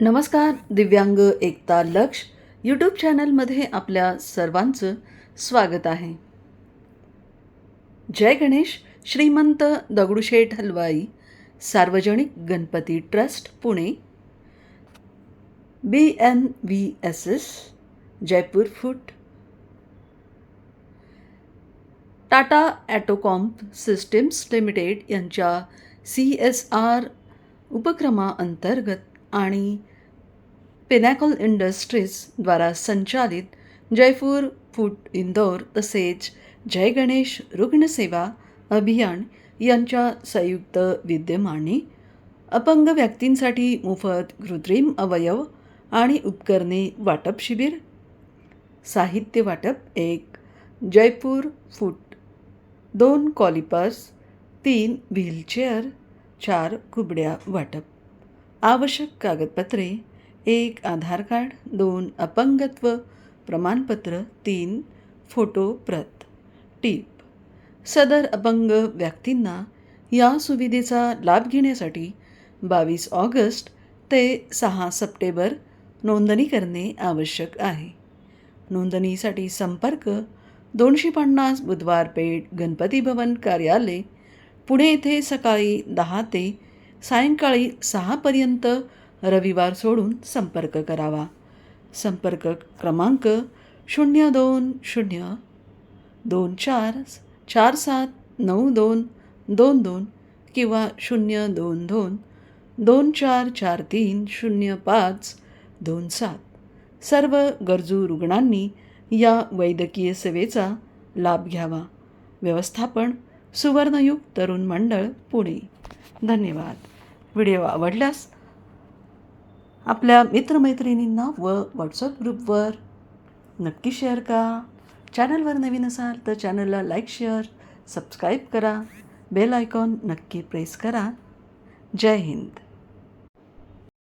नमस्कार दिव्यांग एकता लक्ष यूट्यूब चॅनलमध्ये आपल्या सर्वांचं स्वागत आहे. जय गणेश श्रीमंत दगडूशेठ हलवाई सार्वजनिक Ganpati trust Pune. B N V S S Jaipur foot. Tata Autocomp Systems Limited यांच्या सी एस आर उपक्रमाअंतर्गत आणि पेनॅकॉल इंडस्ट्रीजद्वारा संचालित जयपूर फूड इंदौर तसेच जय गणेश रुग्णसेवा अभियान यांच्या संयुक्त विद्यमाने अपंग व्यक्तींसाठी मोफत कृत्रिम अवयव आणि उपकरणे वाटप शिबिर साहित्य वाटप एक जयपूर फूट दोन कॉलिपर्स तीन व्हीलचेअर चार कुबड्या वाटप आवश्यक कागदपत्रे एक आधार कार्ड दोन अपंगत्व प्रमाणपत्र तीन फोटो प्रत. टीप. सदर अपंग व्यक्तींना या सुविधेचा लाभ घेण्यासाठी बावीस ऑगस्ट ते सहा सप्टेंबर नोंदणी करणे आवश्यक आहे. नोंदणीसाठी संपर्क दोनशे पन्नास बुधवार पेठ गणपती भवन कार्यालय पुणे येथे सकाळी दहा ते सायंकाळी सहापर्यंत रविवार सोडून संपर्क करावा. संपर्क क्रमांक शून्य दोन शून्य दोन चार चार सात नऊ दोन दोन दोन किंवा शून्य दोन दोन दोन चार चार तीन शून्य पाच दोन सात. सर्व गरजू रुग्णांनी या वैद्यकीय सेवेचा लाभ घ्यावा. व्यवस्थापन सुवर्णयुग तरुण मंडळ पुणे. धन्यवाद. व्हिडिओ आवडल्यास आपल्या मित्रमैत्रिणींना व व्हॉट्सअप ग्रुपवर नक्की शेअर करा. चॅनलवर नवीन असाल तर चॅनलला लाईक शेअर सबस्क्राईब करा. बेल आयकॉन नक्की प्रेस करा. जय हिंद.